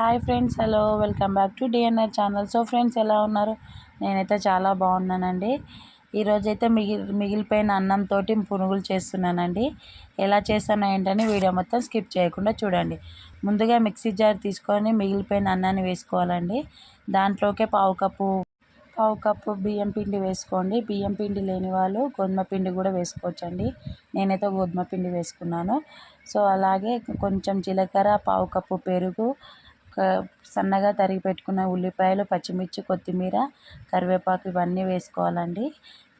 Hi friends hello welcome back to DNR channel. So friends ఎలా ఉన్నారు? నేనైతే చాలా బాగున్నానండి. ఈరోజైతే మిగిలి మిగిలిపోయిన అన్నంతో పునుగులు చేస్తున్నానండి. ఎలా చేస్తానో ఏంటని వీడియో మొత్తం స్కిప్ చేయకుండా చూడండి. ముందుగా మిక్సీ జార్ తీసుకొని మిగిలిపోయిన అన్నాన్ని వేసుకోవాలండి. దాంట్లోకే పావు కప్పు పావు కప్పు బియ్యం పిండి వేసుకోండి. బియ్యం పిండి లేని వాళ్ళు గోధుమ పిండి కూడా వేసుకోవచ్చండి. నేనైతే గోధుమ పిండి వేసుకున్నాను. సో అలాగే కొంచెం జీలకర్ర పావు కప్పు పెరుగు సన్నగా తరిగి పెట్టుకున్న ఉల్లిపాయలు పచ్చిమిర్చి కొత్తిమీర కరివేపాకు ఇవన్నీ వేసుకోవాలండి.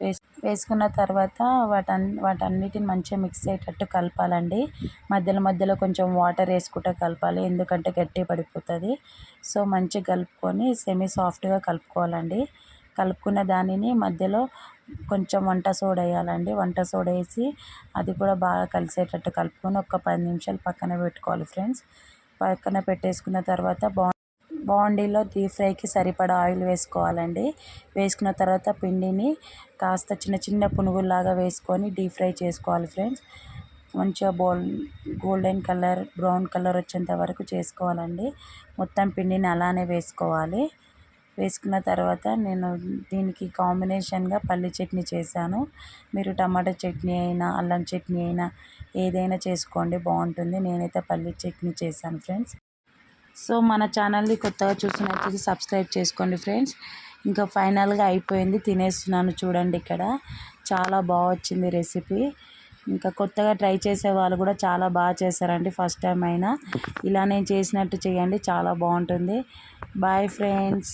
వేస్ వేసుకున్న తర్వాత వాటన్ వాటన్నిటిని మంచిగా మిక్స్ అయ్యేటట్టు కలపాలండి. మధ్యలో మధ్యలో కొంచెం వాటర్ వేసుకుంటూ కలపాలి ఎందుకంటే గట్టి పడిపోతుంది. సో మంచిగా కలుపుకొని సెమీ సాఫ్ట్గా కలుపుకోవాలండి. కలుపుకున్న దానిని మధ్యలో కొంచెం వంట సోడా వేయాలండి. వంట సోడా వేసి అది కూడా బాగా కలిసేటట్టు కలుపుకొని ఒక పది నిమిషాలు పక్కన పెట్టుకోవాలి ఫ్రెండ్స్. పక్కన పెట్టేసుకున్న తర్వాత బా బాండీలో డీప్ ఫ్రైకి సరిపడా ఆయిల్ వేసుకోవాలండి. వేసుకున్న తర్వాత పిండిని కాస్త చిన్న చిన్న పునుగుల్లాగా వేసుకొని డీప్ ఫ్రై చేసుకోవాలి ఫ్రెండ్స్. మంచిగా బోల్ గోల్డెన్ కలర్ బ్రౌన్ కలర్ వచ్చేంత వరకు చేసుకోవాలండి. మొత్తం పిండిని అలానే వేసుకోవాలి. వేసుకున్న తర్వాత నేను దీనికి కాంబినేషన్గా పల్లి చట్నీ చేశాను. మీరు టమాటా చట్నీ అయినా అల్లం చట్నీ అయినా ఏదైనా చేసుకోండి బాగుంటుంది. నేనైతే పల్లి చట్నీ చేశాను ఫ్రెండ్స్. సో మన ఛానల్ని కొత్తగా చూసినట్లయితే సబ్స్క్రైబ్ చేసుకోండి ఫ్రెండ్స్. ఇంకా ఫైనల్గా అయిపోయింది. తినేస్తున్నాను చూడండి ఇక్కడ. చాలా బాగా వచ్చింది రెసిపీ. ఇంకా కొత్తగా ట్రై చేసే వాళ్ళు కూడా చాలా బాగా చేశారండి ఫస్ట్ టైం అయినా. ఇలా నేను చేసినట్టు చేయండి చాలా బాగుంటుంది. Bye friends.